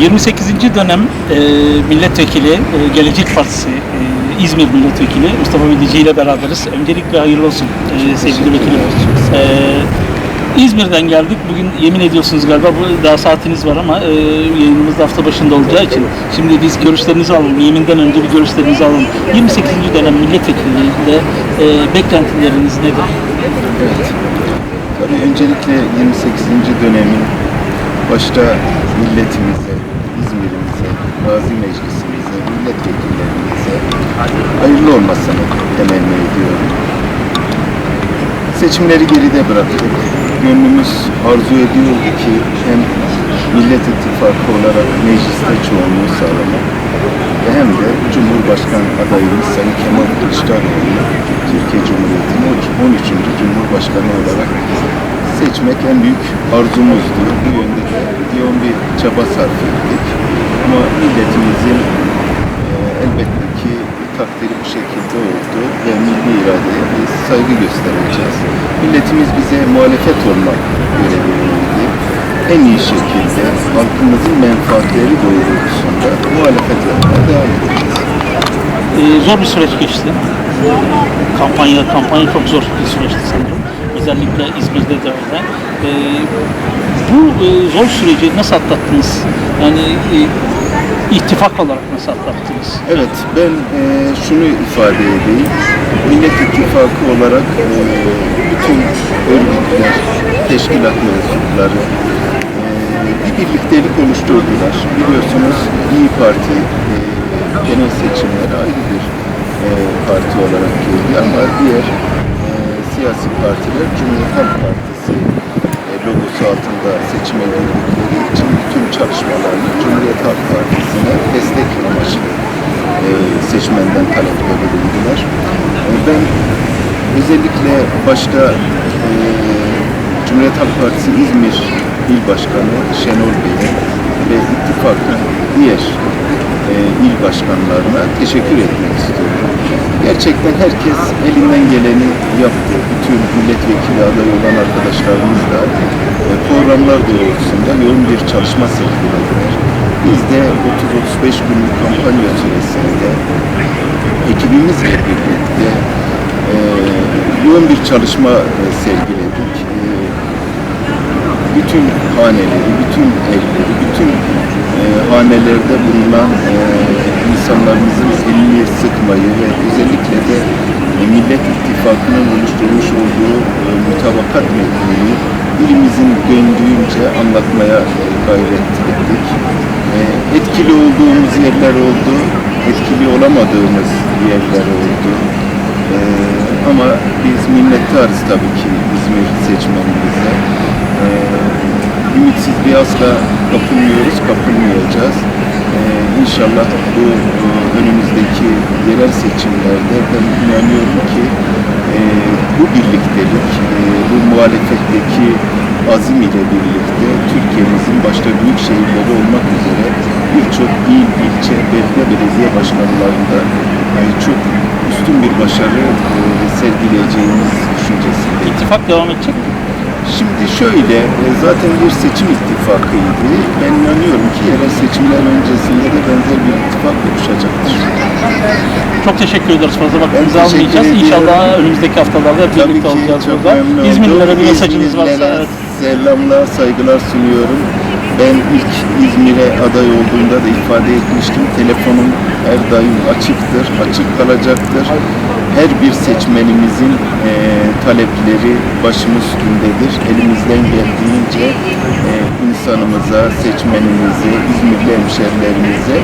28. dönem e, milletvekili, e, Gelecek Partisi, e, İzmir milletvekili Mustafa Bilici ile beraberiz. Öncelikle hayırlı olsun e, sevgili vekilim. E, İzmir'den geldik. Bugün yemin ediyorsunuz galiba bu daha saatiniz var ama e, yayınımız da hafta başında olacağı için şimdi biz görüşlerinizi alalım. Yeminden önce bir görüşlerinizi alalım. 28. dönem milletvekiliyle e, beklentileriniz nedir? Tabii öncelikle 28. dönemin başta milletimize, İzmir'imize, Gazi Meclisimize, milletvekillerimize hayırlı olmasını temenni ediyorum. Seçimleri geride bıraktık. Gönlümüz arzu ediyordu ki hem Millet İttifakı olarak mecliste çoğunluğu sağlamak ve hem de Cumhurbaşkanı adayımız Sayın Kemal Kılıçdaroğlu'nu Türkiye Cumhuriyeti'nin 13. Cumhurbaşkanı olarak seçmek en büyük arzumuzdu. Bu yönde de yoğun bir çaba sarf ettik. Ama milletimizin e, elbette ki takdiri bu şekilde oldu ve milli iradeye biz saygı göstereceğiz. Milletimiz bize muhalefet olmak görevi verildi. En iyi şekilde halkımızın menfaatleri doğrultusunda muhalefet yapmaya devam edeceğiz. Ee, zor bir süreç geçti. Kampanya kampanya çok zor bir süreçti sanırım. Özellikle İzmir'de de öyle. Ee, bu e, zor süreci nasıl atlattınız? Yani e, ittifak olarak nasıl atlattınız? Evet, ben e, şunu ifade edeyim. Millet İttifakı olarak e, bütün örgütler, teşkilat mensupları e, bir birliktelik oluşturdular. Biliyorsunuz İyi Parti e, genel seçimlere ayrı bir e, parti olarak girdi ama diğer e, siyasi partiler Cumhuriyet Halk Partisi e, logosu altında seçime girdikleri için bütün çalışmalarını Cumhuriyet Halk Partisi'ne destek amaçlı e, seçmenden talepte bulundular. E, ben özellikle başta e, Cumhuriyet Halk Partisi İzmir İl Başkanı Şenol Bey'e ve ittifakın diğer il başkanlarına teşekkür etmek istiyorum. Gerçekten herkes elinden geleni yaptı. Bütün milletvekili adayı olan arkadaşlarımız da e, programlar doğrultusunda yoğun bir çalışma sergilediler. Biz de 30-35 günlük kampanya süresinde ekibimizle birlikte e, yoğun bir çalışma e, sergiledik. Bütün haneleri, bütün evleri, bütün hanelerde bulunan insanlarımızın elini sıkmayı ve özellikle de Millet İttifakı'nın oluşturmuş olduğu e, mutabakat metnini dilimizin döndüğünce anlatmaya gayret ettik. E, etkili olduğumuz yerler oldu, etkili olamadığımız yerler oldu. E, ama biz minnettarız tabii ki İzmir seçmenimize. E, ümitsizliğe asla kapılmıyoruz, kapılmayacağız. Ee, inşallah bu önümüzdeki yerel seçimlerde ben inanıyorum ki e, bu birliktelik, e, bu muhalefetteki azim ile birlikte Türkiye'mizin başta büyük şehirleri olmak üzere birçok il, ilçe, belde belediye başkanlarında çok üstün bir başarı e, sergileyeceğimiz düşüncesindeyim. İttifak devam edecek mi? Şimdi şöyle, zaten bir seçim ittifakıydı. Ben inanıyorum seçimler öncesinde de benzer bir ittifak oluşacaktır. Çok teşekkür ederiz. Fazla vaktinizi teşekkür almayacağız. ediyorum. İnşallah önümüzdeki haftalarda hep Tabii birlikte ki olacağız çok burada. memnun İzmirlilere bir mesajınız varsa İzmirlilere evet. Selamlar, saygılar sunuyorum. Ben ilk İzmir'e aday olduğumda da ifade etmiştim. Telefonum her daim açıktır, açık kalacaktır. Her bir seçmenimizin e, talepleri başım üstündedir. Elimizden geldiğince e, insanımıza, seçmenimize, İzmirli hemşerilerimize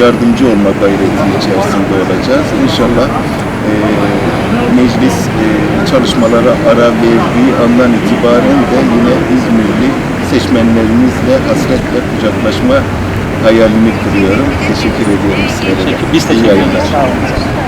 yardımcı olma gayreti içerisinde olacağız. İnşallah e, meclis e, çalışmalara ara verdiği andan itibaren de yine İzmirli seçmenlerimizle hasretle kucaklaşma hayalini kuruyorum. Teşekkür ediyorum sizlere. Teşekkür. Biz teşekkür ederiz.